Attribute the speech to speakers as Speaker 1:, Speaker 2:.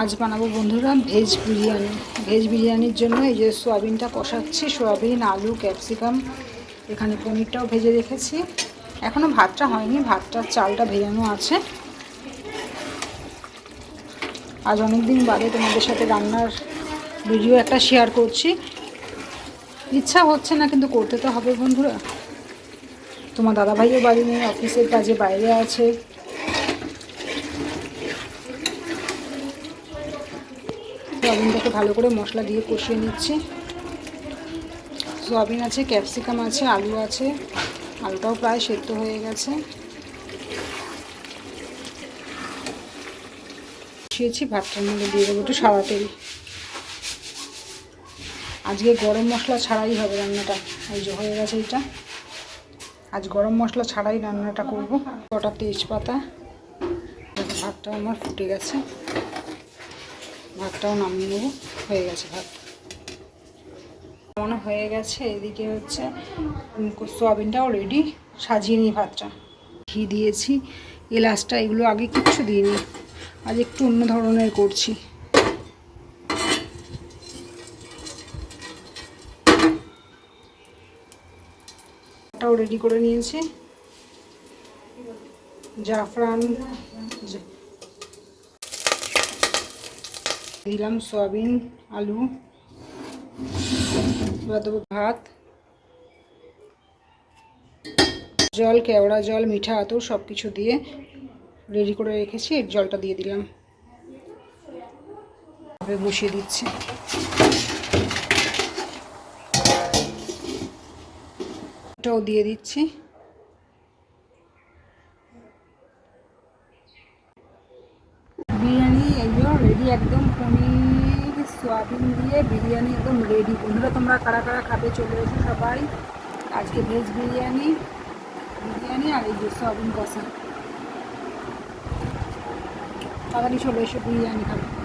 Speaker 1: আজ বানাবো বন্ধুরা ভেজ বিরিয়ানি। ভেজ বিরিয়ানির জন্য এই যে সোয়াবিনটা কষাচ্ছি, সোয়াবিন, আলু, ক্যাপসিকাম, এখানে পনিরটাও ভেজে রেখেছি। এখনও ভাতটা হয়নি, ভাতটা, চালটা ভেজানো আছে। আজ অনেক দিন বাদে তোমাদের সাথে রান্নার ভিডিও একটা শেয়ার করছি। ইচ্ছা হচ্ছে না, কিন্তু করতে তো হবে বন্ধুরা। তোমার দাদাভাইও বাড়ি নেই, অফিসের কাজে বাইরে আছে। সোয়াবিনটাকে ভালো করে মশলা দিয়ে কষিয়ে নিচ্ছি। সোয়াবিন আছে, ক্যাপসিকাম আছে, আলু আছে, আলুটাও প্রায় সেদ্ধ হয়ে গেছে। কষিয়েছি, ভাতটার মধ্যে দিয়ে দেবো একটু সাদা তেল। আজকে গরম মশলা ছাড়াই হবে রান্নাটা, এই যে হয়ে গেছে এটা আজ গরম মশলা ছাড়াই রান্নাটা করব। কটা তেজপাতা, ভাতটা আমার ফুটে গেছে। ভাতটাও নামিয়ে নেব। হয়ে গেছে ভাত। মনে হয়ে গেছে, এদিকে হচ্ছে সোয়াবিনটাও রেডি সাজিয়ে নিই ভাতটা। ঘি দিয়েছি, এলাচটা এগুলো আগে কিচ্ছু দিইনি, আজ একটু অন্য ধরনের করছি। ভাতটাও রেডি করে নিয়েছি। জাফরান যে- দিলাম সয়াবিন, আলু দেবো ভাত, জল, কেওড়া জল, মিঠা আতর সব কিছু দিয়ে রেডি করে রেখেছি, এর জলটা দিয়ে দিলাম। বসিয়ে দিচ্ছি। এটাও দিয়ে দিচ্ছি বিরিয়ানি এগুলো রেডি একদম পনির, সোয়াবিন দিয়ে বিরিয়ানি একদম রেডি বন্ধুরা, তোমরা কারা কারা খাবে চলে এসো সবাই। আজকে ভেজ বিরিয়ানি বিরিয়ানি আর এই যে সোয়াবিন কষা। তাড়াতাড়ি চলে এসো, বিরিয়ানি খাবে।